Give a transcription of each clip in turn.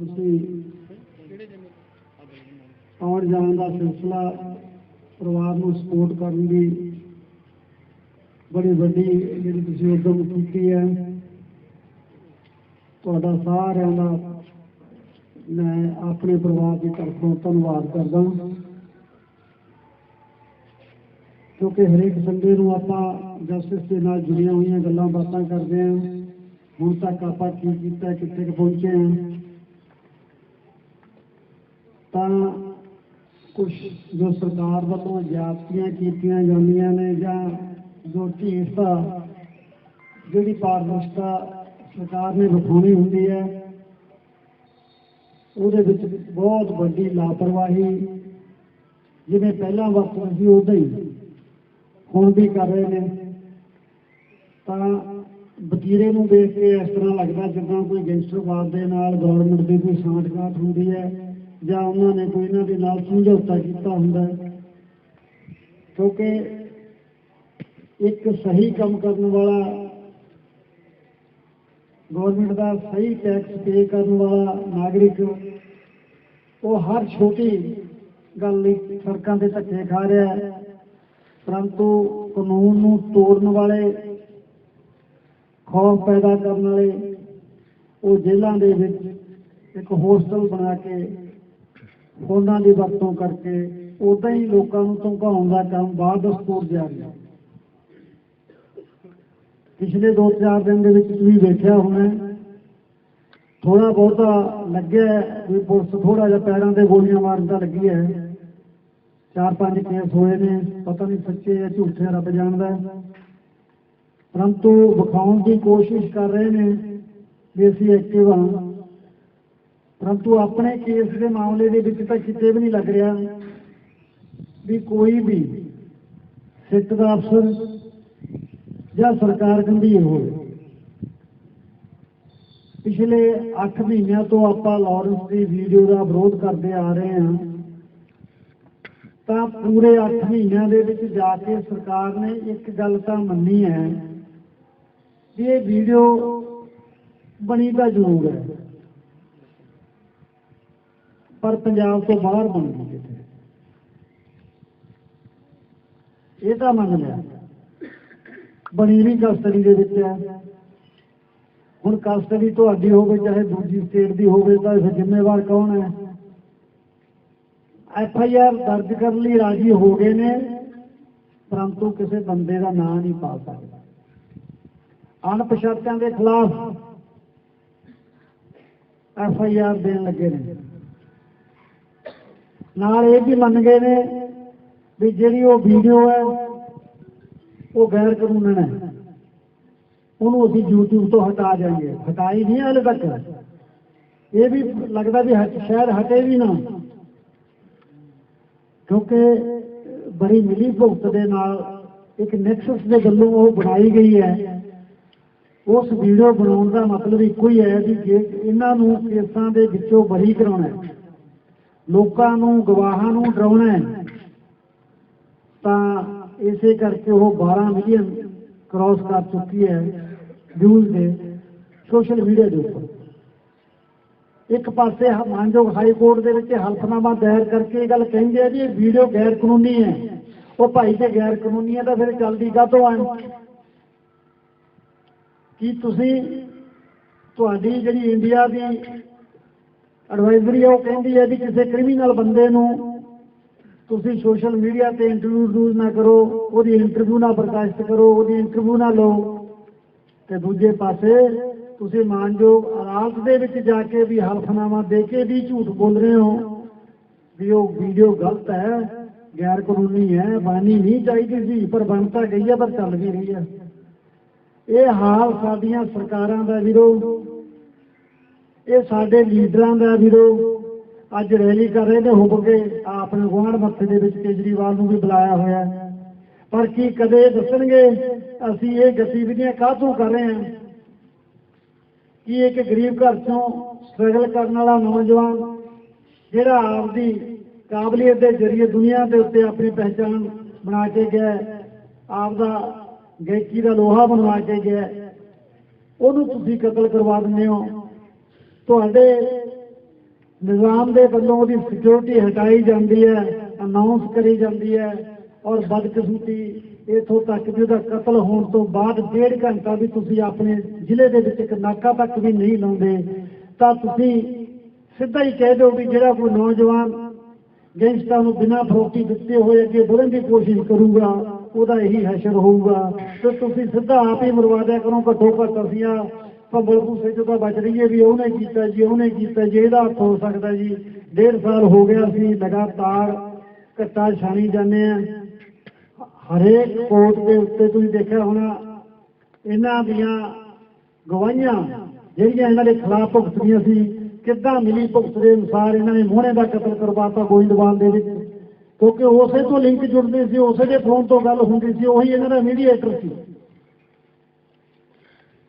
ਤੁਸੀਂ ਆਉਣ ਜਾਣ ਦਾ ਸਿਲਸਿਲਾ ਪਰਿਵਾਰ ਨੂੰ ਸਪੋਰਟ ਕਰਨ ਦੀ ਬੜੀ ਵੱਡੀ ਜਿਹੜੀ ਤੁਸੀਂ ਉਦਮ ਕੀਤੀ ਹੈ, ਤੁਹਾਡਾ ਸਾਰਿਆਂ ਦਾ ਮੈਂ ਆਪਣੇ ਪਰਿਵਾਰ ਦੀ ਤਰਫੋਂ ਧੰਨਵਾਦ ਕਰਦਾ ਕਿਉਂਕਿ ਹਰੇਕ ਸੰਡੇ ਨੂੰ ਆਪਾਂ ਜਸਟਿਸ ਦੇ ਨਾਲ ਜੁੜੀਆਂ ਹੋਈਆਂ ਗੱਲਾਂ ਬਾਤਾਂ ਕਰਦੇ ਹਾਂ। ਹੁਣ ਤੱਕ ਆਪਾਂ ਕੀ ਕੀਤਾ, ਕਿੱਥੇ ਕੁ ਪਹੁੰਚੇ ਹਾਂ। ਤਾਂ ਕੁਝ ਜੋ ਸਰਕਾਰ ਵੱਲੋਂ ਜਾਤੀਆਂ ਕੀਤੀਆਂ ਜਾਂਦੀਆਂ ਨੇ ਜਾਂ ਜੋ ਢੀਠਤਾ ਜਿਹੜੀ ਪਾਰਦਰਸ਼ਤਾ ਸਰਕਾਰ ਨੇ ਵਿਖਾਉਣੀ ਹੁੰਦੀ ਹੈ, ਉਹਦੇ ਵਿੱਚ ਬਹੁਤ ਵੱਡੀ ਲਾਪਰਵਾਹੀ ਜਿਵੇਂ ਪਹਿਲਾਂ ਵਰਤਦੇ ਸੀ, ਉਦਾਂ ਹੀ ਹੁਣ ਵੀ ਕਰ ਰਹੇ ਨੇ। ਤਾਂ ਵਤੀਰੇ ਨੂੰ ਦੇਖ ਕੇ ਇਸ ਤਰ੍ਹਾਂ ਲੱਗਦਾ ਜਿੱਦਾਂ ਕੋਈ ਗੈਂਗਸਟਰਵਾਦ ਦੇ ਨਾਲ ਗਵਰਨਮੈਂਟ ਦੀ ਕੋਈ ਸਾਂਠਗਾਂਠ ਹੁੰਦੀ ਹੈ। ਜਾਂ ਉਹਨਾਂ ਨੇ ਕੋਈ ਇਹਨਾਂ ਦੇ ਨਾਲ ਸਮਝੌਤਾ ਕੀਤਾ ਹੁੰਦਾ ਹੈ। ਕਿਉਂਕਿ ਇੱਕ ਸਹੀ ਕੰਮ ਕਰਨ ਵਾਲਾ ਗਵਰਨਮੈਂਟ ਦਾ ਸਹੀ ਟੈਕਸ ਪੇ ਕਰਨ ਵਾਲਾ ਨਾਗਰਿਕ, ਉਹ ਹਰ ਛੋਟੀ ਗੱਲ ਲਈ ਸੜਕਾਂ ਤੇ ਧੱਕੇ ਖਾ ਰਿਹਾ ਹੈ। ਪਰੰਤੂ ਕਾਨੂੰਨ ਨੂੰ ਤੋੜਨ ਵਾਲੇ, ਖੌਫ ਪੈਦਾ ਕਰਨ ਵਾਲੇ, ਉਹ ਜੇਲ੍ਹਾਂ ਦੇ ਵਿੱਚ ਇੱਕ ਹੋਸਟਲ ਬਣਾ ਕੇ ਉਹਨਾਂ ਦੀ ਵਰਤੋਂ ਕਰਕੇ ਉਦਾਂ ਹੀ ਲੋਕਾਂ ਨੂੰ ਧਮਕਾਉਣ ਦਾ ਕੰਮ ਬਾਅਦ ਸਪੋਰਟ ਜਾਰੀ ਹੈ ਪਿਛਲੇ 2-4 ਦਿਨ ਦੇ ਵਿੱਚ ਤੁਸੀਂ ਵੇਖਿਆ ਹੋਣਾ ਥੋੜਾ ਬਹੁਤਾ ਲੱਗਿਆ ਵੀ ਪੁਲਿਸ ਥੋੜਾ ਜਿਹਾ ਪੈਰਾਂ ਤੇ ਗੋਲੀਆਂ ਮਾਰਨ ਦਾ ਲੱਗੀ ਹੈ। ਚਾਰ ਪੰਜ ਕੇਸ ਹੋਏ ਨੇ, ਪਤਾ ਨਹੀਂ ਸੱਚੇ ਜਾਂ ਝੂਠੇ, ਰੱਬ ਜਾਣਦਾ ਹੈ। ਪਰੰਤੂ ਵਿਖਾਉਣ ਦੀ ਕੋਸ਼ਿਸ਼ ਕਰ ਰਹੇ ਨੇ ਵੀ ਅਸੀਂ ਐਕਟਿਵ ਹਾਂ। ਪਰੰਤੂ ਆਪਣੇ ਕੇਸ ਦੇ ਮਾਮਲੇ ਦੇ ਵਿੱਚ ਤਾਂ ਕਿਤੇ ਵੀ ਨਹੀਂ ਲੱਗ ਰਿਹਾ ਵੀ ਕੋਈ ਵੀ ਸਿੱਟ ਦਾ ਅਫਸਰ ਜਾਂ ਸਰਕਾਰ ਗੰਭੀਰ ਹੋਵੇ। ਪਿਛਲੇ 8 ਮਹੀਨਿਆਂ ਤੋਂ ਆਪਾਂ ਲਾਰੈਂਸ ਦੀ ਵੀਡੀਓ ਦਾ ਵਿਰੋਧ ਕਰਦੇ ਆ ਰਹੇ ਹਾਂ। ਤਾਂ ਪੂਰੇ 8 ਮਹੀਨਿਆਂ ਦੇ ਵਿੱਚ ਜਾ ਕੇ ਸਰਕਾਰ ਨੇ ਇੱਕ ਗੱਲ ਤਾਂ ਮੰਨੀ ਹੈ ਵੀ ਇਹ ਵੀਡੀਓ ਬਣੀ ਤਾਂ ਜ਼ਰੂਰ ਹੈ। ਪਰ ਪੰਜਾਬ ਤੋਂ ਬਾਹਰ ਬਣ ਗਈ ਇਹ ਤਾਂ ਮੰਨ ਲਿਆ। ਬਣੀ ਨਹੀਂ ਕਸਟਡੀ ਦੇ ਵਿੱਚ ਹੈ। ਹੁਣ ਕਸਟਡੀ ਤੁਹਾਡੀ ਹੋਵੇ, ਚਾਹੇ ਦੂਜੀ ਸਟੇਟ ਦੀ ਹੋਵੇ, ਤਾਂ ਇਸ ਜ਼ਿੰਮੇਵਾਰ ਕੌਣ ਹੈ? ਐਫ ਆਈ ਆਰ ਦਰਜ ਕਰਨ ਲਈ ਰਾਜੀ ਹੋ ਗਏ ਨੇ, ਪਰੰਤੂ ਕਿਸੇ ਬੰਦੇ ਦਾ ਨਾਂ ਨਹੀਂ ਪਾ ਸਕਦਾ। ਅਣਪਛਾਤਿਆਂ ਦੇ ਖਿਲਾਫ ਐਫ ਆਈ ਆਰ ਦੇਣ ਲੱਗੇ ਨੇ। ਨਾਲ ਇਹ ਵੀ ਮੰਨ ਗਏ ਨੇ ਵੀ ਜਿਹੜੀ ਉਹ ਵੀਡੀਓ ਹੈ, ਉਹ ਗੈਰ ਕਾਨੂੰਨ ਹੈ। ਉਹਨੂੰ ਅਸੀਂ YouTube ਤੋਂ ਹਟਾ ਜਾਈਏ। ਹਟਾਈ ਨਹੀਂ ਹਾਲੇ ਤੱਕ। ਇਹ ਵੀ ਲੱਗਦਾ ਵੀ ਸ਼ਾਇਦ ਹਟੇ ਵੀ ਨਾ। ਕਿਉਂਕਿ ਬੜੀ ਮਿਲੀ ਭੁਗਤ ਦੇ ਨਾਲ ਇੱਕ ਨੈਕਸਸ ਦੇ ਵੱਲੋਂ ਉਹ ਬਣਾਈ ਗਈ ਹੈ। ਉਸ ਵੀਡੀਓ ਬਣਾਉਣ ਦਾ ਮਤਲਬ ਇੱਕੋ ਹੀ ਹੈ ਕਿ ਇਹਨਾਂ ਨੂੰ ਕੇਸਾਂ ਦੇ ਵਿੱਚੋਂ ਬਰੀ ਕਰਾਉਣਾ ਹੈ। ਲੋਕਾਂ ਨੂੰ, ਗਵਾਹਾਂ ਨੂੰ ਡਰਾਉਣਾ ਹੈ। ਤਾਂ ਇਸੇ ਕਰਕੇ ਉਹ 12 ਮਿਲੀਅਨ ਕ੍ਰਾਸ ਕਰ ਚੁੱਕੀ ਹੈ ਵਿਊਜ਼ ਦੇ ਸੋਸ਼ਲ ਮੀਡੀਆ ਦੇ ਉੱਪਰ। ਇੱਕ ਪਾਸੇ ਮਾਨਯੋਗ ਹਾਈ ਕੋਰਟ ਦੇ ਵਿੱਚ ਹਲਫਨਾਮਾ ਦਾਇਰ ਕਰਕੇ ਇਹ ਗੱਲ ਕਹਿੰਦੇ ਆ ਵੀ ਇਹ ਵੀਡੀਓ ਗੈਰ ਕਾਨੂੰਨੀ ਹੈ। ਉਹ ਭਾਈ ਜੇ ਗੈਰ ਕਾਨੂੰਨੀ ਹੈ ਤਾਂ ਫਿਰ ਚੱਲਦੀ ਕਾਹਤੋਂ ਆਂ ਕੀ ਤੁਸੀਂ ਤੁਹਾਡੀ ਜਿਹੜੀ ਇੰਡੀਆ ਦੀ ਐਡਵਾਈਜ਼ਰੀ ਉਹ ਕਹਿੰਦੀ ਹੈ ਵੀ ਕਿਸੇ ਕ੍ਰਿਮੀਨਲ ਬੰਦੇ ਨੂੰ ਤੁਸੀਂ ਸੋਸ਼ਲ ਮੀਡੀਆ ਤੇ ਇੰਟਰਵਿਊ ਨਾ ਕਰੋ, ਉਹਦੀ ਇੰਟਰਵਿਊ ਨਾ ਪ੍ਰਕਾਸ਼ਿਤ ਕਰੋ, ਉਹਦੀ ਇੰਟਰਵਿਊ ਨਾ ਲਓ। ਤੇ ਦੂਜੇ ਪਾਸੇ ਤੁਸੀਂ ਮਾਨਯੋਗ ਅਦਾਲਤ ਦੇ ਵਿੱਚ ਜਾ ਕੇ ਵੀ ਹਲਫਨਾਮਾ ਦੇ ਕੇ ਵੀ ਝੂਠ ਬੋਲ ਰਹੇ ਹੋ, ਵੀ ਉਹ ਵੀਡੀਓ ਗਲਤ ਹੈ, ਗੈਰ ਕਾਨੂੰਨੀ ਹੈ, ਬਾਨੀ ਨਹੀਂ ਚਾਹੀਦੀ ਸੀ, ਪਰ ਬਣ ਤਾਂ ਗਈ ਹੈ, ਪਰ ਚੱਲ ਵੀ ਰਹੀ ਹੈ। ਇਹ ਹਾਲ ਸਾਡੀਆਂ ਸਰਕਾਰਾਂ ਦਾ ਵੀਰੋ ਇਹ ਸਾਡੇ ਲੀਡਰਾਂ ਦਾ ਵੀਰੋ, ਅੱਜ ਰੈਲੀ ਕਰ ਰਹੇ ਨੇ ਹੁਬ ਕੇ ਆਹ ਆਪਣੇ ਗੁਆਂਢ ਮੱਥੇ ਦੇ ਵਿੱਚ ਕੇਜਰੀਵਾਲ ਨੂੰ ਵੀ ਬੁਲਾਇਆ ਹੋਇਆ ਪਰ ਕੀ ਕਦੇ ਦੱਸਣਗੇ, ਅਸੀਂ ਇਹ ਗਤੀਵਿਧੀਆਂ ਕਾਹਤੋਂ ਕਰ ਰਹੇ ਹਾਂ? ਕਿ ਇੱਕ ਗਰੀਬ ਘਰ ਚੋਂ ਸਟਰਗਲ ਕਰਨ ਵਾਲਾ ਨੌਜਵਾਨ, ਜਿਹੜਾ ਆਪਦੀ ਕਾਬਲੀਅਤ ਦੇ ਜ਼ਰੀਏ ਦੁਨੀਆ ਦੇ ਉੱਤੇ ਆਪਣੀ ਪਹਿਚਾਣ ਬਣਾ ਕੇ ਗਿਆ ਆਪਦਾ ਗਾਇਕੀ ਦਾ ਲੋਹਾ ਬਣਵਾ ਕੇ ਗਿਆ ਉਹਨੂੰ ਤੁਸੀਂ ਕਤਲ ਕਰਵਾ ਦਿੰਦੇ ਹੋ। ਤੁਹਾਡੇ ਨਿਜ਼ਾਮ ਦੇ ਵੱਲੋਂ ਉਹਦੀ ਸਿਕਿਉਰਿਟੀ ਹਟਾਈ ਜਾਂਦੀ ਹੈ ਅਨਾਉਂਸ ਕਰੀ ਜਾਂਦੀ ਹੈ ਔਰ ਬਦਕਿਸਮਤੀ ਇਥੋਂ ਤੱਕ ਵੀ ਉਹਦਾ ਕਤਲ ਹੋਣ ਤੋਂ ਬਾਅਦ ਡੇਢ ਘੰਟਾ ਵੀ ਤੁਸੀਂ ਆਪਣੇ ਜ਼ਿਲ੍ਹੇ ਦੇ ਵਿੱਚ ਇੱਕ ਨਾਕਾ ਤੱਕ ਵੀ ਨਹੀਂ ਲਾਉਂਦੇ, ਤਾਂ ਤੁਸੀਂ ਸਿੱਧਾ ਹੀ ਕਹਿ ਦਿਓ ਵੀ ਜਿਹੜਾ ਕੋਈ ਨੌਜਵਾਨ ਗੈਂਗਸਟਰਾਂ ਨੂੰ ਬਿਨਾਂ ਫਰੋਤੀ ਦਿੱਤੇ ਹੋਏ ਅੱਗੇ ਵਧਣ ਦੀ ਕੋਸ਼ਿਸ਼ ਕਰੂਗਾ, ਉਹਦਾ ਇਹੀ ਹਸ਼ਰ ਹੋਊਗਾ। ਤੇ ਤੁਸੀਂ ਸਿੱਧਾ ਆਪ ਹੀ ਮਰਵਾ ਦਿਆ ਕਰੋ ਘੱਟੋ ਘੱਟ ਅਸੀਂ ਆ ਭੰਬਲ ਭੂਸੇ ਤੋਂ ਤਾਂ ਬਚ ਰਹੀਏ ਵੀ ਉਹਨੇ ਕੀਤਾ ਜੀ, ਉਹਨੇ ਕੀਤਾ ਜੀ, ਇਹਦਾ ਹੱਥ ਹੋ ਸਕਦਾ ਜੀ। ਡੇਢ ਸਾਲ ਹੋ ਗਿਆ ਅਸੀਂ ਲਗਾਤਾਰ ਘੱਟਾ ਛਾਣੀ ਜਾਂਦੇ ਆ ਹਰੇਕ ਕੋਰਟ ਦੇ ਉੱਤੇ ਤੁਸੀਂ ਦੇਖਿਆ ਹੋਣਾ, ਇਹਨਾਂ ਦੀਆਂ ਗਵਾਹੀਆਂ, ਜਿਹੜੀਆਂ ਇਹਨਾਂ ਦੇ ਖਿਲਾਫ ਭੁਗਤਦੀਆਂ ਸੀ, ਕਿੱਦਾਂ ਮਿਲੀ ਭੁਗਤ ਦੇ ਅਨੁਸਾਰ ਇਹਨਾਂ ਨੇ ਮੋਹਣੇ ਦਾ ਕਤਲ ਕਰਵਾਤਾ ਗੋਇੰਦਵਾਲ ਦੇ ਵਿੱਚ। ਕਿਉਂਕਿ ਉਸੇ ਤੋਂ ਲਿੰਕ ਜੁੜਦੇ ਸੀ, ਉਸੇ ਦੇ ਫੋਨ ਤੋਂ ਗੱਲ ਹੁੰਦੀ ਸੀ, ਉਹੀ ਇਹਨਾਂ ਦਾ ਮੀਡੀਏਟਰ ਸੀ।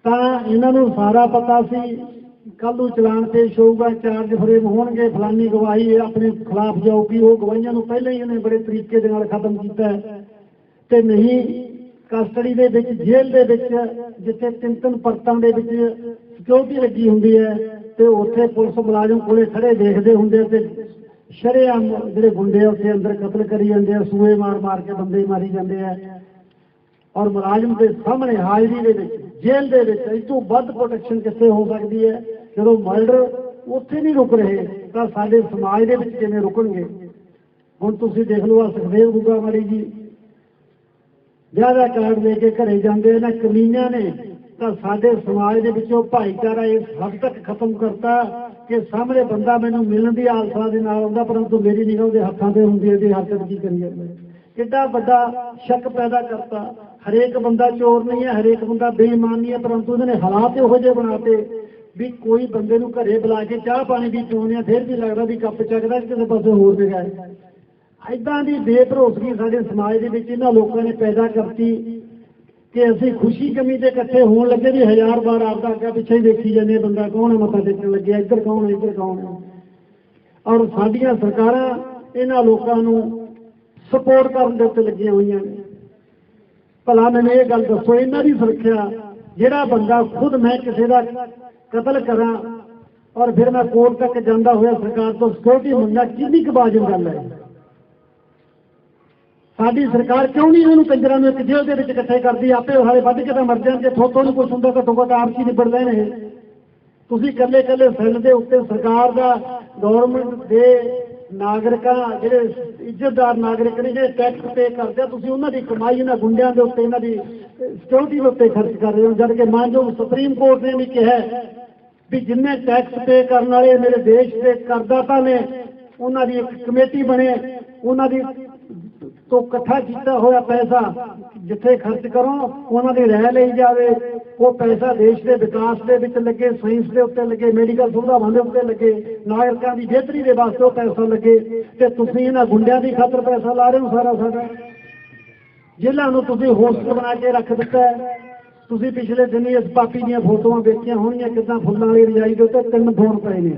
ਤਾਂ ਇਹਨਾਂ ਨੂੰ ਸਾਰਾ ਪਤਾ ਸੀ ਕੱਲ ਨੂੰ ਚਲਾਨ ਪੇਸ਼ ਹੋਊਗਾ ਚਾਰਜ ਫਰੇਮ ਹੋਣਗੇ, ਫਲਾਨੀ ਗਵਾਹੀ ਆਪਣੇ ਖਿਲਾਫ ਜਾਊਗੀ ਉਹ ਗਵਾਹੀਆਂ ਨੂੰ ਪਹਿਲਾਂ ਹੀ ਇਹਨੇ ਬੜੇ ਤਰੀਕੇ ਦੇ ਨਾਲ ਖਤਮ ਕੀਤਾ ਤੇ ਨਹੀਂ ਕਸਟਡੀ ਦੇ ਵਿੱਚ, ਜੇਲ੍ਹ ਦੇ ਵਿੱਚ, ਜਿੱਥੇ ਤਿੰਨ ਤਿੰਨ ਪਰਤਾਂ ਦੇ ਵਿੱਚ ਸਿਕਿਉਰਿਟੀ ਲੱਗੀ ਹੁੰਦੀ ਹੈ, ਤੇ ਉੱਥੇ ਪੁਲਿਸ ਮੁਲਾਜ਼ਮ ਕੋਲੇ ਖੜੇ ਦੇਖਦੇ ਹੁੰਦੇ ਆ ਤੇ ਸ਼ਰੇਆਮ ਜਿਹੜੇ ਗੁੰਡੇ ਆ ਉੱਥੇ ਅੰਦਰ ਕਤਲ ਕਰੀ ਜਾਂਦੇ ਆ ਸੂਏ ਮਾਰ ਮਾਰ ਕੇ ਬੰਦੇ ਮਾਰੀ ਜਾਂਦੇ ਆ। ਔਰ ਮੁਲਾਜ਼ਮ ਦੇ ਸਾਹਮਣੇ ਹਾਜ਼ਰੀ ਦੇ ਵਿੱਚ ਜੇਲ੍ਹ ਦੇ ਵਿੱਚ ਇਸ ਤੋਂ ਵੱਧ ਪ੍ਰੋਟੈਕਸ਼ਨ ਕਿੱਥੇ ਹੋ ਸਕਦੀ ਹੈ? ਜਦੋਂ ਮਰਡਰ ਉੱਥੇ ਨਹੀਂ ਰੁਕ ਰਹੇ, ਤਾਂ ਸਾਡੇ ਸਮਾਜ ਦੇ ਵਿੱਚ ਕਿਵੇਂ ਰੁਕਣਗੇ? ਹੁਣ ਤੁਸੀਂ ਦੇਖ ਲਓ ਸੁਖਦੇਵ ਗੁੱਗਾ ਮਾਰੀ ਜੀ ਜ਼ਿਆਦਾ ਕਾਰਡ ਲੈ ਕੇ ਘਰੇ ਜਾਂਦੇ ਨੇ ਕਮੀਆਂ ਨੇ, ਤਾਂ ਸਾਡੇ ਸਮਾਜ ਦੇ ਵਿੱਚੋਂ ਭਾਈਚਾਰਾ ਇਸ ਹੱਦ ਤੱਕ ਖਤਮ ਕਰਤਾ ਕਿ ਸਾਹਮਣੇ ਬੰਦਾ ਮੈਨੂੰ ਮਿਲਣ ਦੀ ਆਲਸਾ ਦੇ ਨਾਲ ਆਉਂਦਾ, ਪਰੰਤੂ ਮੇਰੀ ਨਿਗਾਹ ਉਹਦੇ ਹੱਥਾਂ ਤੇ ਹੁੰਦੀ ਹੈ ਤੇ ਹਰਕਤ ਕੀ ਕਰੀ ਜਾਂਦਾ ਕਿੱਡਾ ਵੱਡਾ ਸ਼ੱਕ ਪੈਦਾ ਕਰਤਾ। ਹਰੇਕ ਬੰਦਾ ਚੋਰ ਨਹੀਂ ਹੈ ਹਰੇਕ ਬੰਦਾ ਬੇਈਮਾਨ ਨਹੀਂ ਹੈ ਪਰੰਤੂ ਇਹਨਾਂ ਨੇ ਹਾਲਾਤ ਇਹੋ ਜਿਹੇ ਬਣਾਤੇ ਵੀ ਕੋਈ ਬੰਦੇ ਨੂੰ ਘਰੇ ਬੁਲਾ ਕੇ ਚਾਹ ਪਾਣੀ ਵੀ ਚੋਣੇ ਆ ਫਿਰ ਵੀ ਲੱਗਦਾ ਵੀ ਕੱਪ ਚੱਕਦਾ ਕਿਸੇ ਪਾਸੇ ਹੋਰ ਜਗ੍ਹਾ ਹੈ। ਐਦਾਂ ਦੀ ਬੇਭਰੋਸਗੀ ਸਾਡੇ ਸਮਾਜ ਦੇ ਵਿੱਚ ਇਹਨਾਂ ਲੋਕਾਂ ਨੇ ਪੈਦਾ ਕਰਤੀ ਕਿ ਅਸੀਂ ਖੁਸ਼ੀ ਕਮੀ ਦੇ ਇਕੱਠੇ ਹੋਣ ਲੱਗੇ ਵੀ ਹਜ਼ਾਰ ਵਾਰ ਆਪਦਾ ਅੱਗੇ ਪਿੱਛੇ ਹੀ ਦੇਖੀ ਜਾਂਦੇ ਆ, ਬੰਦਾ ਕੌਣ ਹੈ ਮੱਥਾ ਟੇਕਣ ਲੱਗਿਆ ਇੱਧਰ ਕੌਣ ਹੈ ਇੱਧਰ ਕੌਣ ਹੈ। ਔਰ ਸਾਡੀਆਂ ਸਰਕਾਰਾਂ ਇਹਨਾਂ ਲੋਕਾਂ ਨੂੰ ਸਪੋਰਟ ਕਰਨ ਦੇ ਉੱਤੇ ਲੱਗੀਆਂ ਹੋਈਆਂ ਨੇ। ਭਲਾ ਮੈਨੂੰ ਇਹ ਗੱਲ ਦੱਸੋ, ਇਹਨਾਂ ਦੀ ਸੁਰੱਖਿਆ, ਜਿਹੜਾ ਬੰਦਾ ਖੁਦ ਮੈਂ ਕਿਸੇ ਦਾ ਕਤਲ ਕਰਾਂ ਔਰ ਫਿਰ ਮੈਂ ਕੋਰਟ ਤੱਕ ਜਾਂਦਾ ਹੋਇਆ ਸਰਕਾਰ ਤੋਂ ਸਿਕਿਉਰਿਟੀ ਮੰਗਾ, ਕਿੰਨੀ ਕੁ ਵਾਜਬ ਗੱਲ ਹੈ? ਸਾਡੀ ਸਰਕਾਰ ਕਿਉਂ ਨਹੀਂ ਇਹਨਾਂ ਨੂੰ ਕੰਜਰਾਂ ਨੂੰ ਇੱਕ ਜੇਲ੍ਹ ਦੇ ਵਿੱਚ ਇਕੱਠੇ ਕਰਦੀ? ਆਪੇ ਉਹ ਹਾਲੇ ਵੱਧ ਕੇ ਤਾਂ ਮਰ ਜਾਣ ਜੇ ਥੋਤੋਂ ਨੂੰ ਕੁਛ ਹੁੰਦਾ, ਘੱਟੋ ਘੱਟ ਆਪਸੀ ਨਿਬੜ ਲੈਣ ਇਹ। ਤੁਸੀਂ ਇਕੱਲੇ ਇਕੱਲੇ ਸੈੱਲ ਦੇ ਉੱਤੇ ਸਰਕਾਰ ਦਾ ਗਵਰਨਮੈਂਟ ਦੇ ਨਾਗਰਿਕਾਂ, ਜਿਹੜੇ ਇੱਜ਼ਤਦਾਰ ਨਾਗਰਿਕ ਨੇ, ਜਿਹੜੇ ਟੈਕਸ ਪੇ ਕਰਦੇ ਤੁਸੀਂ ਉਹਨਾਂ ਦੀ ਕਮਾਈ ਇਹਨਾਂ ਗੁੰਡਿਆਂ ਦੇ ਉੱਤੇ ਇਹਨਾਂ ਦੀ ਸਿਕਿਉਰਿਟੀ ਦੇ ਉੱਤੇ ਖਰਚ ਕਰ ਰਹੇ ਹੋ। ਜਦ ਕਿ ਮਾਨਯੋਗ ਸੁਪਰੀਮ ਕੋਰਟ ਨੇ ਵੀ ਕਿਹਾ ਵੀ ਜਿੰਨੇ ਟੈਕਸ ਪੇ ਕਰਨ ਵਾਲੇ ਮੇਰੇ ਦੇਸ਼ ਦੇ ਕਰਦਾਤਾ ਨੇ, ਉਹਨਾਂ ਦੀ ਇੱਕ ਕਮੇਟੀ ਬਣੇ, ਉਹਨਾਂ ਦੀ ਤੋਂ ਇਕੱਠਾ ਕੀਤਾ ਹੋਇਆ ਪੈਸਾ ਜਿੱਥੇ ਖਰਚ ਕਰੋ, ਉਹਨਾਂ ਦੀ ਰਹਿ ਲਈ ਜਾਵੇ। ਉਹ ਪੈਸਾ ਦੇਸ਼ ਦੇ ਵਿਕਾਸ ਦੇ ਵਿੱਚ ਲੱਗੇ ਸਾਇੰਸ ਦੇ ਉੱਤੇ ਲੱਗੇ ਮੈਡੀਕਲ ਸੁਵਿਧਾਵਾਂ ਦੇ ਉੱਤੇ ਲੱਗੇ, ਨਾਗਰਿਕਾਂ ਦੀ ਬਿਹਤਰੀ ਦੇ ਵਾਸਤੇ ਉਹ ਪੈਸਾ ਲੱਗੇ। ਤੇ ਤੁਸੀਂ ਇਹਨਾਂ ਗੁੰਡਿਆਂ ਦੀ ਖਾਤਰ ਪੈਸਾ ਲਾ ਰਹੇ ਹੋ ਸਾਰਾ ਸਾਡਾ। ਜੇਲ੍ਹਾਂ ਨੂੰ ਤੁਸੀਂ ਹੋਸਟਲ ਬਣਾ ਕੇ ਰੱਖ ਦਿੱਤਾ ਹੈ। ਤੁਸੀਂ ਪਿਛਲੇ ਦਿਨੀ ਇਸ ਪਾਪੀ ਦੀਆਂ ਫੋਟੋਆਂ ਵੇਖੀਆਂ ਹੋਣੀਆਂ ਕਿਦਾਂ ਫੁੱਲਾਂ ਵਾਲੀ ਰਜਾਈ ਦੇ ਉੱਤੇ ਤਿੰਨ ਫੋਨ ਪਏ ਨੇ।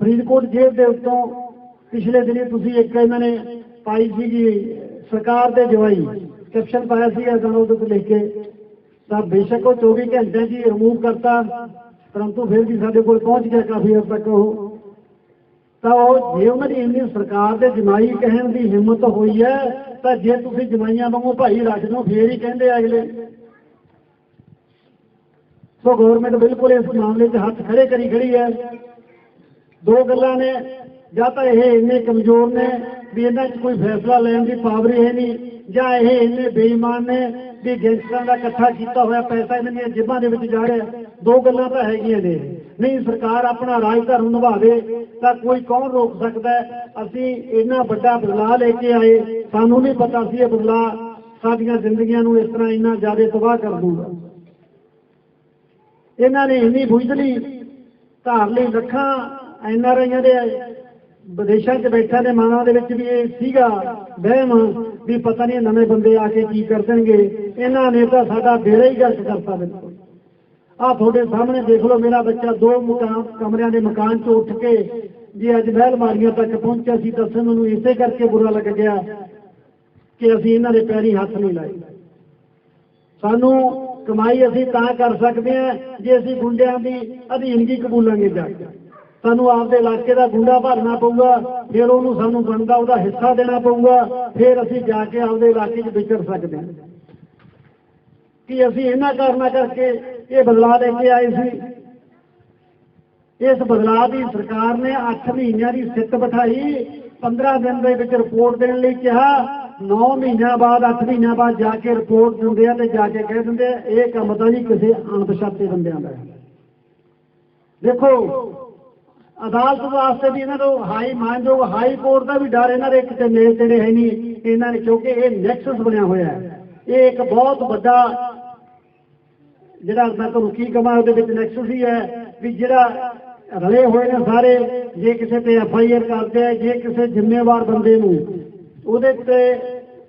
ਫਰੀਦਕੋਟ ਜੇਲ੍ਹ ਦੇ ਉੱਤੋਂ ਪਿਛਲੇ ਦਿਨੀ ਤੁਸੀਂ ਇੱਕ ਇਹਨਾਂ ਨੇ ਪਾਈ ਸੀਗੀ ਸਰਕਾਰ ਦੇ ਜਵਾਈ ਕੈਪਸ਼ਨ ਪਾਇਆ ਸੀਗਾ ਜਦੋਂ ਉਹਦੇ ਤੇ ਲਿਖ ਕੇ। ਤਾਂ ਬੇਸ਼ੱਕ ਉਹ 24 ਘੰਟੇ ਜੀ ਰਿਮੂਵ ਕਰਤਾ, ਪਰੰਤੂ ਫਿਰ ਵੀ ਸਾਡੇ ਕੋਲ ਪਹੁੰਚ ਗਿਆ ਕਾਫੀ ਹੱਦ ਤੱਕ ਉਹ। ਤਾਂ ਉਹ ਜੇ ਉਹਨਾਂ ਦੀ ਇੰਨੀ ਸਰਕਾਰ ਦੇ ਜਮਾਈ ਕਹਿਣ ਦੀ ਹਿੰਮਤ ਹੋਈ ਹੈ, ਤਾਂ ਜੇ ਤੁਸੀਂ ਜਮਾਈਆਂ ਵਾਂਗੂ ਭਾਈ ਰੱਖ ਦੋ ਫੇਰ ਹੀ ਕਹਿੰਦੇ ਅਗਲੇ। ਸੋ ਗਵਰਨਮੈਂਟ ਬਿਲਕੁਲ ਇਸ ਮਾਮਲੇ 'ਚ ਹੱਥ ਖੜੇ ਕਰੀ ਖੜੀ ਹੈ। ਦੋ ਗੱਲਾਂ ਨੇ ਜਾਂ ਤਾਂ ਇਹ ਇੰਨੇ ਕਮਜ਼ੋਰ ਨੇ ਵੀ ਇਹਨਾਂ 'ਚ ਕੋਈ ਫੈਸਲਾ ਲੈਣ ਦੀ ਪਾਵਰ ਹੀ ਹੈ ਨਹੀਂ, ਜਾਂ ਇਹ ਇੰਨੇ ਬੇਈਮਾਨ ਨੇ ਵੀ ਗੈਂਗਸਟਰਾਂ ਦਾ ਇਕੱਠਾ ਕੀਤਾ ਹੋਇਆ ਪੈਸਾ ਇਹਨਾਂ ਦੀਆਂ ਜੇਬਾਂ ਦੇ ਵਿੱਚ ਜਾ ਰਿਹਾ, ਦੋ ਗੱਲਾਂ ਤਾਂ ਹੈਗੀਆਂ ਨੇ। ਨਹੀਂ, ਸਰਕਾਰ ਆਪਣਾ ਰਾਜ ਧਰਮ ਨਿਭਾਵੇ ਤਾਂ ਕੋਈ ਕੌਣ ਰੋਕ ਸਕਦਾ ਅਸੀਂ ਇੰਨਾ ਵੱਡਾ ਬਦਲਾਅ ਲੈ ਕੇ ਆਏ, ਸਾਨੂੰ ਨਹੀਂ ਪਤਾ ਸੀ ਇਹ ਬਦਲਾਅ ਸਾਡੀਆਂ ਜ਼ਿੰਦਗੀਆਂ ਨੂੰ ਇਸ ਤਰ੍ਹਾਂ ਇੰਨਾ ਜ਼ਿਆਦਾ ਤਬਾਹ ਕਰ ਦੂਗਾ। ਇਹਨਾਂ ਨੇ ਇੰਨੀ ਬੁਝਦਲੀ ਧਾਰ ਲਈ ਲੱਖਾਂ ਐਨ ਆਰ ਆਈਆਂ ਦੇ ਵਿਦੇਸ਼ਾਂ 'ਚ ਬੈਠਿਆਂ ਦੇ ਮਨਾਂ ਦੇ ਵਿੱਚ ਵੀ ਇਹ ਸੀਗਾ ਵਹਿਮ ਵੀ ਪਤਾ ਨਹੀਂ ਨਵੇਂ ਬੰਦੇ ਆ ਕੇ ਕੀ ਕਰ ਦੇਣਗੇ। ਇਹਨਾਂ ਨੇ ਤਾਂ ਸਾਡਾ ਬੇੜਾ ਹੀ ਗਰਕ ਕਰਤਾ ਬਿਲਕੁਲ। ਆਹ ਤੁਹਾਡੇ ਸਾਹਮਣੇ ਦੇਖ ਲਓ ਮੇਰਾ ਬੱਚਾ ਦੋ ਮਕਾਨ ਕਮਰਿਆਂ ਦੇ ਮਕਾਨ 'ਚੋਂ ਉੱਠ ਕੇ ਜੀ ਅੱਜ ਮਹਿਲ ਮਾਰੀਆਂ ਤੱਕ ਪਹੁੰਚਿਆ ਸੀ, ਦੱਸਣ ਨੂੰ ਇਸੇ ਕਰਕੇ ਬੁਰਾ ਲੱਗ ਗਿਆ ਕਿ ਅਸੀਂ ਇਹਨਾਂ ਦੇ ਪੈਰੀ ਹੱਥ ਨਹੀਂ ਲਾਏ। ਸਾਨੂੰ ਕਮਾਈ ਅਸੀਂ ਤਾਂ ਕਰ ਸਕਦੇ ਹਾਂ ਜੇ ਅਸੀਂ ਗੁੰਡਿਆਂ ਦੀ ਅਧੀਨਗੀ ਕਬੂਲਾਂਗੇ ਜਾ ਕੇ। ਸਾਨੂੰ ਆਪਦੇ ਇਲਾਕੇ ਦਾ ਗੁੰਡਾ ਭਰਨਾ ਪਊਗਾ ਫਿਰ ਉਹਨੂੰ ਸਾਨੂੰ ਬਣਦਾ ਉਹਦਾ ਹਿੱਸਾ ਦੇਣਾ ਪਊਗਾ ਫਿਰ ਅਸੀਂ ਜਾ ਕੇ ਆਪਦੇ ਇਲਾਕੇ 'ਚ ਵਿਚਰ ਸਕਦੇ ਹਾਂ। ਕਿ ਅਸੀਂ ਇਹਨਾਂ ਕਾਰਨਾਂ ਕਰਕੇ ਇਹ ਬਦਲਾਅ ਲੈ ਕੇ ਆਏ ਸੀ। ਇਸ ਬਦਲਾਅ ਦੀ ਸਰਕਾਰ ਨੇ 8 ਮਹੀਨਿਆਂ ਦੀ ਸਿੱਟ ਬਿਠਾਈ 15 ਦਿਨ ਦੇ ਵਿੱਚ ਰਿਪੋਰਟ ਦੇਣ ਲਈ ਕਿਹਾ 9 ਮਹੀਨਿਆਂ ਬਾਅਦ 8 ਮਹੀਨਿਆਂ ਬਾਅਦ ਜਾ ਕੇ ਰਿਪੋਰਟ ਦਿੰਦੇ ਆ ਤੇ ਜਾ ਕੇ ਕਹਿ ਦਿੰਦੇ ਆ, ਇਹ ਕੰਮ ਤਾਂ ਜੀ ਕਿਸੇ ਅਣਪਛਾਤੇ ਬੰਦਿਆਂ ਦਾ ਦੇਖੋ ਅਦਾਲਤ ਵਾਸਤੇ ਵੀ ਇਹਨਾਂ ਨੂੰ ਹਾਈ ਮਾਨਯੋਗ ਹਾਈ ਕੋਰਟ ਦਾ ਵੀ ਡਰ ਇਹਨਾਂ ਦੇ ਕਿਤੇ ਨੇੜੇ ਤੇੜੇ ਹੈ ਨਹੀਂ, ਇਹਨਾਂ ਨੇ ਕਿਉਂਕਿ ਇਹ ਨੈਕਸਸ ਬਣਿਆ ਹੋਇਆ ਹੈ। ਇਹ ਇੱਕ ਬਹੁਤ ਵੱਡਾ ਜਿਹੜਾ ਮੈਂ ਤੁਹਾਨੂੰ ਕੀ ਕਹਾਂ, ਉਹਦੇ ਵਿੱਚ ਨੈਕਸਸ ਹੀ ਹੈ ਵੀ ਜਿਹੜਾ ਰਲੇ ਹੋਏ ਨੇ ਸਾਰੇ, ਜੇ ਕਿਸੇ ਤੇ ਐਫ ਆਈ ਆਰ ਕਰਦੇ ਆ, ਜੇ ਕਿਸੇ ਜ਼ਿੰਮੇਵਾਰ ਬੰਦੇ ਨੂੰ ਉਹਦੇ ਤੇ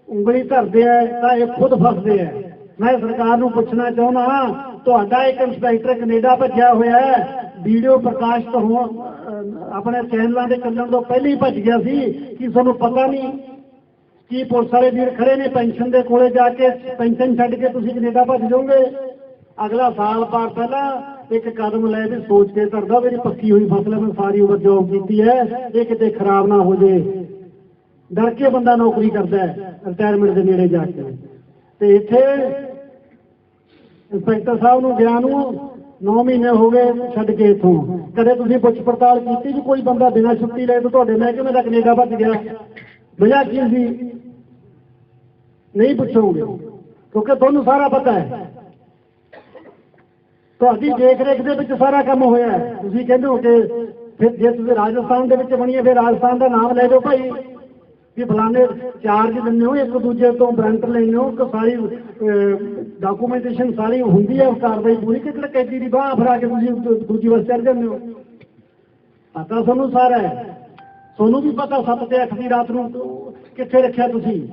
ਉਂਗਲੀ ਧਰਦੇ ਆ, ਤਾਂ ਇਹ ਖੁਦ ਫਸਦੇ ਆ। ਮੈਂ ਸਰਕਾਰ ਨੂੰ ਪੁੱਛਣਾ ਚਾਹੁੰਦਾ ਤੁਹਾਡਾ ਇੱਕ ਇੰਸਪੈਕਟਰ ਕੈਨੇਡਾ ਭੱਜਿਆ ਹੋਇਆ ਹੈ, ਵੀਡੀਓ ਪ੍ਰਕਾਸ਼ਿਤ ਹੋ ਆਪਣੇ ਚੈਨਲਾਂ ਦੇ ਚੱਲਣ ਤੋਂ ਪਹਿਲਾਂ ਹੀ ਭੱਜ ਗਿਆ ਸੀ ਕਿ ਤੁਹਾਨੂੰ ਪਤਾ ਨਹੀਂ ਕੀ ਪੁਲਿਸ ਵਾਲੇ ਵੀਰ ਖੜੇ ਨੇ ਪੈਨਸ਼ਨ ਦੇ ਕੋਲੇ ਜਾ ਕੇ, ਪੈਨਸ਼ਨ ਛੱਡ ਕੇ ਤੁਸੀਂ ਕੈਨੇਡਾ ਭੱਜ ਜਾਓਗੇ। ਅਗਲਾ ਸਾਲ ਪਾਰ ਪਹਿਲਾਂ ਇੱਕ ਕਦਮ ਲੈ ਕੇ ਸੋਚ ਕੇ ਧਰਦਾ ਮੇਰੀ ਪੱਕੀ ਹੋਈ ਫਸਲ ਮੈਂ ਸਾਰੀ ਉਮਰ ਜੋਬ ਕੀਤੀ ਹੈ, ਇਹ ਕਿਤੇ ਖਰਾਬ ਨਾ ਹੋ ਜੇ ਡਰ ਕੇ ਬੰਦਾ ਨੌਕਰੀ ਕਰਦਾ ਹੈ ਰਿਟਾਇਰਮੈਂਟ ਦੇ ਨੇੜੇ ਜਾ ਕੇ। ਤੇ ਇੱਥੇ ਇੰਸਪੈਕਟਰ ਸਾਹਿਬ ਨੂੰ ਗਿਆ ਨੂੰ 9 ਮਹੀਨੇ ਹੋ ਗਏ ਛੱਡ ਕੇ ਇਥੋਂ। ਕਦੇ ਤੁਸੀਂ ਪੁੱਛ ਪੜਤਾਲ ਕੀਤੀ ਵੀ ਕੋਈ ਬੰਦਾ ਬਿਨਾਂ ਛੁੱਟੀ ਲਏ ਤੋਂ ਤੁਹਾਡੇ ਮਹਿਕਮੇ ਦਾ ਕੈਨੇਡਾ ਭੱਜ ਗਿਆ? ਵਜ੍ਹਾ ਕੀ ਸੀ ਨਹੀਂ ਪੁੱਛੋਗੇ, ਕਿਉਂਕਿ ਤੁਹਾਨੂੰ ਸਾਰਾ ਪਤਾ ਹੈ। ਤੁਹਾਡੀ ਦੇਖ ਰੇਖ ਦੇ ਵਿੱਚ ਸਾਰਾ ਕੰਮ ਹੋਇਆ ਤੁਸੀਂ ਕਹਿੰਦੇ ਹੋ ਕਿ ਫਿਰ ਜੇ ਤੁਸੀਂ ਰਾਜਸਥਾਨ ਦੇ ਵਿੱਚ ਬਣੀਏ, ਫਿਰ ਰਾਜਸਥਾਨ ਦਾ ਨਾਮ ਲੈ ਦਿਓ ਭਾਈ। ਵੀ ਫਲਾਣੇ ਚਾਰਜ ਦਿੰਦੇ ਹੋ, ਇੱਕ ਦੂਜੇ ਤੋਂ ਵਾਰੰਟ ਲੈਂਦੇ ਹੋ ਕਿ ਸਾਰੀ ਡਾਕੂਮੈਂਟੇਸ਼ਨ ਸਾਰੀ ਹੁੰਦੀ ਹੈ ਕਾਰਵਾਈ ਪੂਰੀ ਕਿ ਕੈਦੀ ਦੀ ਬਾਹ ਫਰਾ ਕੇ ਤੁਸੀਂ ਦੂਜੀ ਵਾਰ ਚੜ ਜਾਂਦੇ ਹੋ? ਪਤਾ ਤੁਹਾਨੂੰ ਸਾਰਾ ਹੈ। ਤੁਹਾਨੂੰ ਵੀ ਪਤਾ 7 ਤੇ 8 ਦੀ ਰਾਤ ਨੂੰ ਕਿੱਥੇ ਰੱਖਿਆ ਤੁਸੀਂ?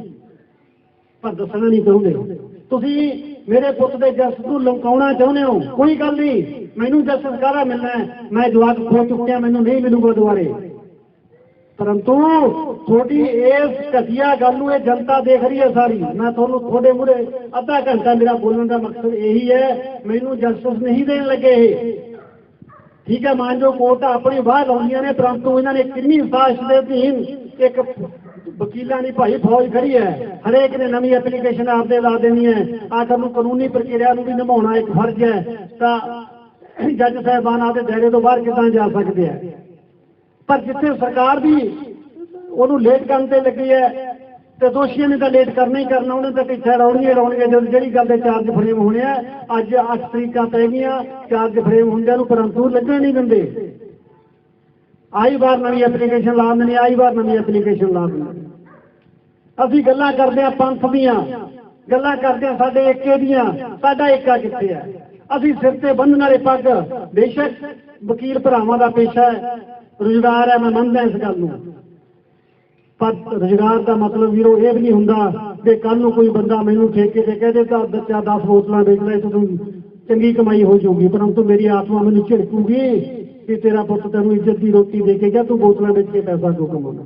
ਪਰ ਦੱਸਣਾ ਨਹੀਂ ਚਾਹੁੰਦੇ। ਤੁਸੀਂ ਮੇਰੇ ਪੁੱਤ ਦੇ ਜਸ ਨੂੰ ਲਮਕਾਉਣਾ ਚਾਹੁੰਦੇ ਹੋ। ਕੋਈ ਗੱਲ ਨਹੀਂ। ਮੈਨੂੰ ਜਸਟਿਸ ਸਾਰਾ ਮਿਲਣਾ ਹੈ। ਮੈਂ ਜਵਾਬ ਖੋ ਚੁੱਕਿਆ, ਮੈਨੂੰ ਨਹੀਂ ਮਿਲੂਗਾ ਦੁਬਾਰੇ। ਪਰੰਤੂ ਤੁਹਾਡੀ ਇਸ ਘਟੀਆ ਗੱਲ ਨੂੰ ਇਹ ਜਨਤਾ ਦੇਖ ਰਹੀ ਹੈ ਸਾਰੀ। ਮੈਂ ਤੁਹਾਨੂੰ ਤੁਹਾਡੇ ਮੂਹਰੇ ਅੱਧਾ ਘੰਟਾ ਮੇਰਾ ਬੋਲਣ ਦਾ ਮਕਸਦ ਇਹੀ ਹੈ। ਮੈਨੂੰ ਜਸਟਿਸ ਨਹੀਂ ਦੇਣ ਲੱਗੇ ਇਹ। ਠੀਕ ਹੈ ਮਾਨਜੋ ਕੋਰਟ ਆਪਣੀ ਬਾਹ ਲਾਉਂਦੀਆਂ ਨੇ, ਪਰੰਤੂ ਇਹਨਾਂ ਨੇ ਕਿੰਨੀ ਸਾਜ਼ਿਸ਼ ਦੇ ਅਧੀਨ ਇੱਕ ਵਕੀਲਾਂ ਦੀ ਭਾਈ ਫੌਜ ਖੜੀ ਹੈ। ਹਰੇਕ ਨੇ ਨਵੀਂ ਐਪਲੀਕੇਸ਼ਨ ਆਪਦੇ ਲਾ ਦੇਣੀ ਹੈ। ਆਖਰ ਨੂੰ ਕਾਨੂੰਨੀ ਪ੍ਰਕਿਰਿਆ ਨੂੰ ਵੀ ਨਿਭਾਉਣਾ ਇੱਕ ਫਰਜ਼ ਹੈ। ਤਾਂ ਜੱਜ ਸਾਹਿਬਾਨ ਆਪਦੇ ਦਾਇਰੇ ਤੋਂ ਬਾਹਰ ਕਿੱਦਾਂ ਜਾ ਸਕਦੇ ਆ? ਪਰ ਜਿੱਥੇ ਸਰਕਾਰ ਵੀ ਉਹਨੂੰ ਲੇਟ ਕਰਨ ਤੇ ਲੱਗੀ ਹੈ, ਤੇ ਦੋਸ਼ੀਆਂ ਨੇ ਤਾਂ ਲੇਟ ਕਰਨਾ ਹੀ ਕਰਨਾ, ਉਹਨੇ ਤਾਂ ਪਿੱਛੇ ਰੌਣੀਆਂ ਰੌਣੀਆਂ ਜਦੋਂ ਜਿਹੜੀ ਗੱਲ ਦੇ ਚਾਰਜ ਫਰੇਮ ਹੋਣੇ ਆ, ਅੱਜ 8 ਤਰੀਕਾਂ ਪੈ ਗਈਆਂ ਚਾਰਜ ਫਰੇਮ ਹੁੰਦਿਆਂ ਨੂੰ ਪਰੰਤੂ ਲੱਗਣ ਨਹੀਂ ਦਿੰਦੇ। ਆਈ ਵਾਰ ਨਵੀਂ ਐਪਲੀਕੇਸ਼ਨ ਲਾ ਦਿੰਦੇ ਆਈ ਵਾਰ ਨਵੀਂ ਐਪਲੀਕੇਸ਼ਨ ਲਾ ਦਿੰਦੇ ਅਸੀਂ ਗੱਲਾਂ ਕਰਦੇ ਆ ਪੰਥ ਦੀਆਂ, ਗੱਲਾਂ ਕਰਦੇ ਆ ਸਾਡੇ ਏਕੇ ਦੀਆਂ, ਸਾਡਾ ਏਕਾ ਕਿੱਥੇ ਹੈ ਅਸੀਂ ਸਿਰ ਤੇ ਬੰਨਣ ਵਾਲੇ ਪੱਗ। ਬੇਸ਼ੱਕ ਵਕੀਲ ਭਰਾਵਾਂ ਦਾ ਪੇਸ਼ਾ ਹੈ। ਰੁਜ਼ਗਾਰ ਹੈ, ਮੈਂ ਮੰਨਦਾ ਇਸ ਗੱਲ ਨੂੰ। ਪਰ ਰੁਜ਼ਗਾਰ ਦਾ ਮਤਲਬ ਵੀਰੋ ਇਹ ਵੀ ਨਹੀਂ ਹੁੰਦਾ ਕਿ ਕੱਲ ਨੂੰ ਕੋਈ ਬੰਦਾ ਮੈਨੂੰ ਠੇਕੇ ਤੇ ਕਹਦੇ ਤਾਂ ਬੱਚਾ 10 ਬੋਤਲਾਂ ਵੇਚ ਲੈ, ਤੂੰ ਚੰਗੀ ਕਮਾਈ ਹੋ ਜਾਊਗੀ। ਪਰੰਤੂ ਮੇਰੀ ਆਤਮਾ ਮੈਨੂੰ ਝਿੜਕੂਗੀ ਕਿ ਤੇਰਾ ਪੁੱਤ ਤੈਨੂੰ ਇੱਜ਼ਤ ਦੀ ਰੋਟੀ ਦੇ ਕੇ ਗਿਆ, ਤੂੰ ਬੋਤਲਾਂ ਵੇਚ ਕੇ ਪੈਸਾ ਕਿਉਂ ਕਮਾਉਣਾ?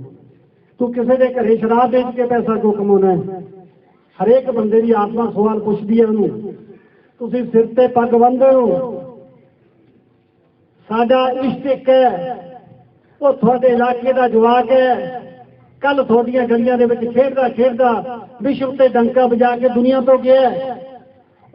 ਤੂੰ ਕਿਸੇ ਦੇ ਘਰੇ ਸ਼ਰਾਬ ਵੇਚ ਕੇ ਪੈਸਾ ਕਿਉਂ ਕਮਾਉਣਾ ਹਰੇਕ ਬੰਦੇ ਦੀ ਆਤਮਾ ਸਵਾਲ ਪੁੱਛਦੀ ਹੈ ਉਹਨੂੰ। ਤੁਸੀਂ ਸਿਰ ਤੇ ਪੱਗ ਬੰਨ੍ਹਦੇ ਹੋ। ਸਾਡਾ ਇਸ਼ਟ ਇੱਕ ਹੈ। ਉਹ ਤੁਹਾਡੇ ਇਲਾਕੇ ਦਾ ਜਵਾਕ ਹੈ। ਕੱਲ ਤੁਹਾਡੀਆਂ ਗਲੀਆਂ ਦੇ ਵਿੱਚ ਖੇਡਦਾ ਖੇਡਦਾ ਵਿਸ਼ਵ ਤੇ ਡੰਕਾ ਵਜਾ ਕੇ ਦੁਨੀਆ ਤੋਂ ਗਿਆ ਹੈ।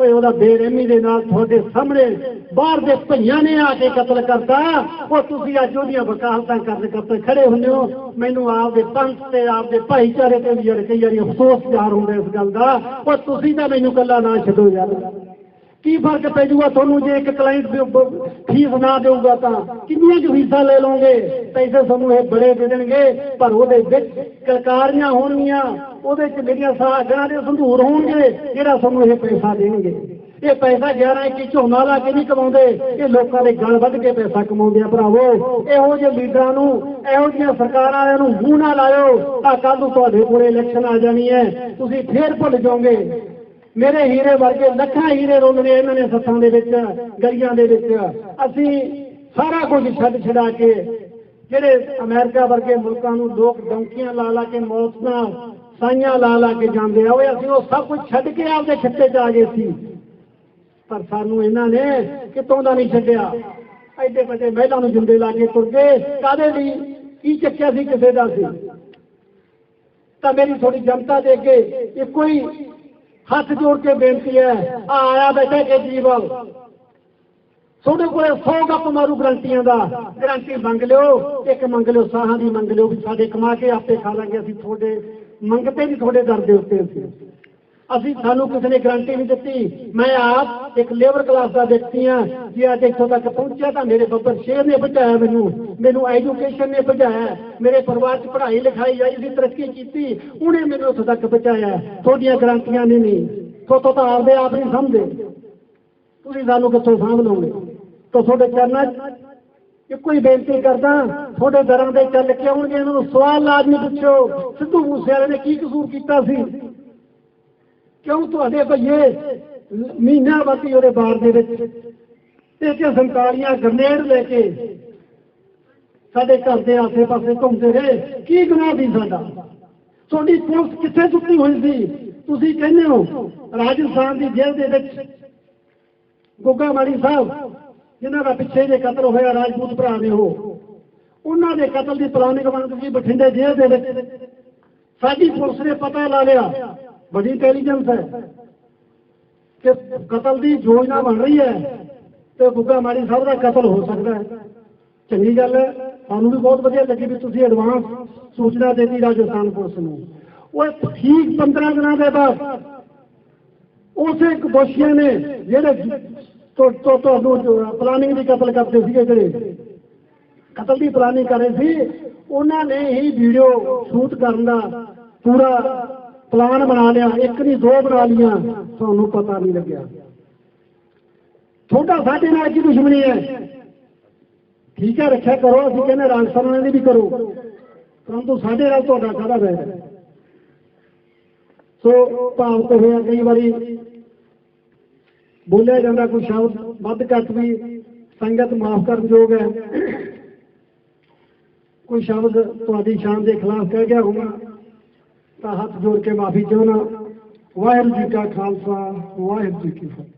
ਓਏ, ਉਹਦਾ ਬੇਰਹਿਮੀ ਦੇ ਨਾਲ ਤੁਹਾਡੇ ਸਾਹਮਣੇ ਬਾਹਰ ਦੇ ਭਈਆਂ ਨੇ ਆ ਕੇ ਕਤਲ ਕਰਤਾ। ਉਹ ਤੁਸੀਂ ਅੱਜ ਉਹਦੀਆਂ ਵਕਾਲਤਾਂ ਕਰਨ ਕਰਦੇ ਖੜੇ ਹੁੰਦੇ ਹੋ। ਮੈਨੂੰ ਆਪਦੇ ਪੰਥ ਤੇ, ਆਪਦੇ ਭਾਈਚਾਰੇ ਤੇ ਵੀ ਯਾਰ ਕਈ ਵਾਰੀ ਅਫਸੋਸ ਜ਼ਾਹਰ ਹੁੰਦਾ ਇਸ ਗੱਲ ਦਾ। ਉਹ ਤੁਸੀਂ ਤਾਂ ਮੈਨੂੰ ਕੱਲਾ ਨਾ ਛੱਡੋ ਯਾਰ। ਕੀ ਫ਼ਰਕ ਪੈ ਜਾਊਗਾ ਤੁਹਾਨੂੰ ਜੇ ਇੱਕ ਕਲਾਇੰਟ ਫੀਸ ਨਾ ਦੇਊਗਾ ਤਾਂ? ਕਿੰਨੀਆਂ ਕੁ ਫੀਸਾਂ ਲੈ ਲਓਗੇ? ਪੈਸੇ ਤੁਹਾਨੂੰ ਇਹ ਬੜੇ ਦੇ ਦੇਣਗੇ, ਪਰ ਉਹਦੇ ਵਿੱਚ ਕਲਕਾਰੀਆਂ ਹੋਣਗੀਆਂ, ਉਹਦੇ ਚ ਮੇਰੀਆਂ ਸਾਗਰਾਂ ਦੇ ਸੰਧੂਰ ਹੋਣਗੇ, ਜਿਹੜਾ ਤੁਹਾਨੂੰ ਇਹ ਪੈਸਾ ਦੇਣਗੇ। ਇਹ ਪੈਸਾ 11 ਇੱਕੀ ਝੋਨਾ ਲਾ ਕੇ ਨਹੀਂ ਕਮਾਉਂਦੇ, ਇਹ ਲੋਕਾਂ ਦੇ ਗਲ ਵੱਧ ਕੇ ਪੈਸਾ ਕਮਾਉਂਦੇ ਆ ਭਰਾਵੋ। ਇਹੋ ਜਿਹੇ ਲੀਡਰਾਂ ਨੂੰ, ਇਹੋ ਜਿਹੀਆਂ ਸਰਕਾਰਾਂ ਵਾਲਿਆਂ ਨੂੰ ਮੂੰਹ ਨਾ ਲਾਇਓ ਆ ਕੱਲ ਨੂੰ ਤੁਹਾਡੇ ਕੋਲੇ ਇਲੈਕਸ਼ਨ ਆ ਜਾਣੀ ਹੈ। ਤੁਸੀਂ ਫੇਰ ਭੁੱਲ ਜਾਓਗੇ। ਮੇਰੇ ਹੀਰੇ ਵਰਗੇ ਲੱਖਾਂ ਹੀਰੇ ਰੋਲਦੇ ਇਹਨਾਂ ਨੇ ਸੱਥਾਂ ਦੇ ਵਿੱਚ ਗਲੀਆਂ ਦੇ ਵਿੱਚ ਅਸੀਂ ਸਾਰਾ ਕੁਝ ਛੱਡ ਛਡਾ ਕੇ ਜਿਹੜੇ ਅਮਰੀਕਾ ਵਰਗੇ ਮੁਲਕਾਂ ਨੂੰ ਲੋਕ ਡੌਂਕੀਆਂ ਲਾ ਲਾ ਕੇ ਮੌਤ ਨਾਲ ਸਾਈਆਂ ਲਾ ਲਾ ਕੇ ਜਾਂਦੇ ਆ ਓਏ ਅਸੀਂ ਉਹ ਸਭ ਕੁਝ ਛੱਡ ਕੇ ਆਪਦੇ ਖਿੱਤੇ 'ਚ ਆ ਗਏ ਸੀ ਪਰ ਸਾਨੂੰ ਇਹਨਾਂ ਨੇ ਕਿਤੋਂ ਦਾ ਨਹੀਂ ਛੱਡਿਆ ਐਡੇ ਵੱਡੇ ਮਹਿਲਾ ਨੂੰ ਜਿੰਦੇ ਲਾ ਕੇ ਤੁਰ ਗਏ ਕਾਦੇ ਲਈ ਕੀ ਚੱਕਿਆ ਸੀ ਕਿਸੇ ਦਾ ਸੀ ਤਾਂ ਮੇਰੀ ਥੋੜੀ ਜਨਤਾ ਦੇ ਅੱਗੇ ਇੱਕੋ ਹੀ ਹੱਥ ਜੋੜ ਕੇ ਬੇਨਤੀ ਹੈ, ਆ ਆਇਆ ਬੈਠਾ ਕੇਜਰੀਵਾਲ। ਤੁਹਾਡੇ ਕੋਲੇ 100 ਗੱਪ ਮਾਰੂ ਗਰੰਟੀਆਂ ਦਾ। ਗਰੰਟੀ ਮੰਗ ਲਿਓ, ਇੱਕ ਮੰਗ ਲਿਓ, ਸਾਹਾਂ ਦੀ ਮੰਗ ਲਿਓ ਵੀ ਸਾਡੇ ਕਮਾ ਕੇ ਆਪੇ ਖਾ ਲਾਂਗੇ ਅਸੀਂ ਤੁਹਾਡੇ ਮੰਗਤੇ ਵੀ ਤੁਹਾਡੇ ਦਰ ਦੇ ਉੱਤੇ ਅਸੀਂ। ਅਸੀਂ ਸਾਨੂੰ ਕਿਸੇ ਨੇ ਗਰੰਟੀ ਨਹੀਂ ਦਿੱਤੀ। ਮੈਂ ਆਪ ਇੱਕ ਲੇਬਰ ਕਲਾਸ ਦਾ ਵਿਅਕਤੀ ਹਾਂ। ਜੇ ਅੱਜ ਇੱਥੋਂ ਤੱਕ ਪਹੁੰਚਿਆ ਤਾਂ ਮੇਰੇ ਬੱਬਰ ਸ਼ੇਰ ਨੇ ਬਚਾਇਆ ਮੈਨੂੰ। ਮੈਨੂੰ ਐਜੂਕੇਸ਼ਨ ਨੇ ਬਚਾਇਆ ਮੇਰੇ ਪਰਿਵਾਰ 'ਚ ਪੜ੍ਹਾਈ ਲਿਖਾਈ ਆਈ ਸੀ, ਤਰੱਕੀ ਕੀਤੀ। ਉਹਨੇ ਮੈਨੂੰ ਉੱਥੋਂ ਤੱਕ ਬਚਾਇਆ ਤੁਹਾਡੀਆਂ ਗਰੰਟੀਆਂ ਨੇ ਨਹੀਂ। ਤੁਹਾਤੋਂ ਤਾਂ ਆਪਦੇ ਆਪ ਨਹੀਂ ਸਮਝਦੇ। ਤੁਸੀਂ ਸਾਨੂੰ ਕਿੱਥੋਂ ਸਾਂਭ ਲਓਗੇ? ਤਾਂ ਤੁਹਾਡੇ ਚਰਨਾਂ 'ਚ ਇੱਕੋ ਹੀ ਬੇਨਤੀ ਕਰਦਾ, ਤੁਹਾਡੇ ਦਰਾਂ ਦੇ ਚੱਲ ਕੇ ਆਉਣਗੇ। ਇਹਨਾਂ ਨੂੰ ਸਵਾਲ ਲਾਜ਼ਮੀ ਪੁੱਛੋ। ਸਿੱਧੂ ਮੂਸੇਵਾਲੇ ਨੇ ਕੀ ਕਸੂਰ ਕੀਤਾ ਸੀ? ਕਿਉਂ ਤੁਹਾਡੇ ਭਈਏ ਮਹੀਨਾ ਬਾਕੀ ਉਹਦੇ ਬਾਰ ਦੇ ਵਿੱਚ? ਤੇ ਕਿ ਸੰਤਾਲੀਆਂ ਗ੍ਰਨੇਡ ਲੈ ਕੇ ਸਾਡੇ ਘਰ ਦੇ ਆਸੇ-ਪਾਸੇ ਘੁੰਮਦੇ ਰਹੇ? ਕੀ ਗੁਨਾਹ ਸੀ ਸਾਡਾ? ਤੁਹਾਡੀ ਪੁਲਿਸ ਕਿੱਥੇ ਸੁੱਤੀ ਹੋਈ ਸੀ? ਤੁਸੀਂ ਕਹਿੰਦੇ ਹੋ ਰਾਜਸਥਾਨ ਦੀ ਜੇਲ੍ਹ ਦੇ ਵਿੱਚ ਗੁੱਗਾ ਮਾੜੀ ਸਾਹਿਬ, ਜਿਨ੍ਹਾਂ ਦਾ ਪਿੱਛੇ ਜੇ ਕਤਲ ਹੋਇਆ ਰਾਜਪੂਤ ਭਰਾ ਨੇ ਉਹ, ਉਹਨਾਂ ਦੇ ਕਤਲ ਦੀ ਪਲਾਨਿੰਗ ਬਣ ਗਈ ਬਠਿੰਡੇ ਜੇਲ੍ਹ ਦੇ ਵਿੱਚ ਸਾਡੀ ਪੁਲਿਸ ਨੇ ਪਤਾ ਲਾ ਲਿਆ ਬੜੀ ਇੰਟੈਲੀਜੈਂਸ ਹੈ ਕਿ ਕਤਲ ਦੀ ਯੋਜਨਾ ਬਣ ਰਹੀ ਹੈ ਤੇ ਗੁੱਗਾ ਮਾੜੀ ਸਾਹਿਬ ਦਾ ਕਤਲ ਹੋ ਸਕਦਾ ਹੈ। ਚੰਗੀ ਗੱਲ ਹੈ, ਸਾਨੂੰ ਵੀ ਬਹੁਤ ਵਧੀਆ ਲੱਗੀ ਵੀ ਤੁਸੀਂ ਐਡਵਾਂਸ ਸੂਚਨਾ ਦਿੱਤੀ ਰਾਜਸਥਾਨ ਪੁਲਿਸ ਨੂੰ। ਉਹ ਠੀਕ 15 ਦਿਨਾਂ ਦੇ ਬਾਅਦ ਉਸੇ ਇੱਕ ਦੋਸ਼ੀਆਂ ਨੇ ਜਿਹੜੇ ਤੋਂ ਤੁਹਾਨੂੰ ਪਲਾਨਿੰਗ ਦੀ ਕਤਲ ਕਰਦੇ ਸੀਗੇ ਜਿਹੜੇ, ਕਤਲ ਦੀ ਪਲਾਨਿੰਗ ਕਰ ਰਹੇ ਸੀ, ਉਹਨਾਂ ਨੇ ਹੀ ਵੀਡੀਓ ਸ਼ੂਟ ਕਰਨ ਦਾ ਪੂਰਾ ਪਲਾਨ ਬਣਾ ਲਿਆ, ਇੱਕ ਨਹੀਂ, ਦੋ ਬਣਾ ਲੀਆਂ ਤੁਹਾਨੂੰ ਪਤਾ ਨਹੀਂ ਲੱਗਿਆ। ਤੁਹਾਡਾ ਸਾਡੇ ਨਾਲ ਕੀ ਦੁਸ਼ਮਣੀ ਹੈ? ਠੀਕ ਹੈ, ਰੱਖਿਆ ਕਰੋ, ਅਸੀਂ ਕਹਿੰਦੇ ਰਾਜਸਥਾਨ ਦੀ ਵੀ ਕਰੋ। ਪਰੰਤੂ ਸਾਡੇ ਨਾਲ ਤੁਹਾਡਾ ਕਾਹਦਾ ਬੈਰ ਹੈ ਸੋ, ਭਾਵ ਤੋਂ ਹੋਇਆ ਕਈ ਵਾਰੀ, ਬੋਲਿਆ ਜਾਂਦਾ ਕੋਈ ਸ਼ਬਦ ਵੱਧ ਘੱਟ ਵੀ, ਸੰਗਤ ਮਾਫ ਕਰਨ ਯੋਗ ਹੈ। ਕੋਈ ਸ਼ਬਦ ਤੁਹਾਡੀ ਸ਼ਾਨ ਦੇ ਖਿਲਾਫ ਕਹਿ ਗਿਆ ਹੋਊਗਾ। ਤਾਂ ਹੱਥ ਜੋੜ ਕੇ ਮਾਫੀ ਚਾਹਣਾ ਵਾਹਿਗੁਰੂ ਜੀ ਕਾ ਖਾਲਸਾ ਵਾਹਿਗੁਰੂ ਜੀ ਕੀ ਫਤਿਹ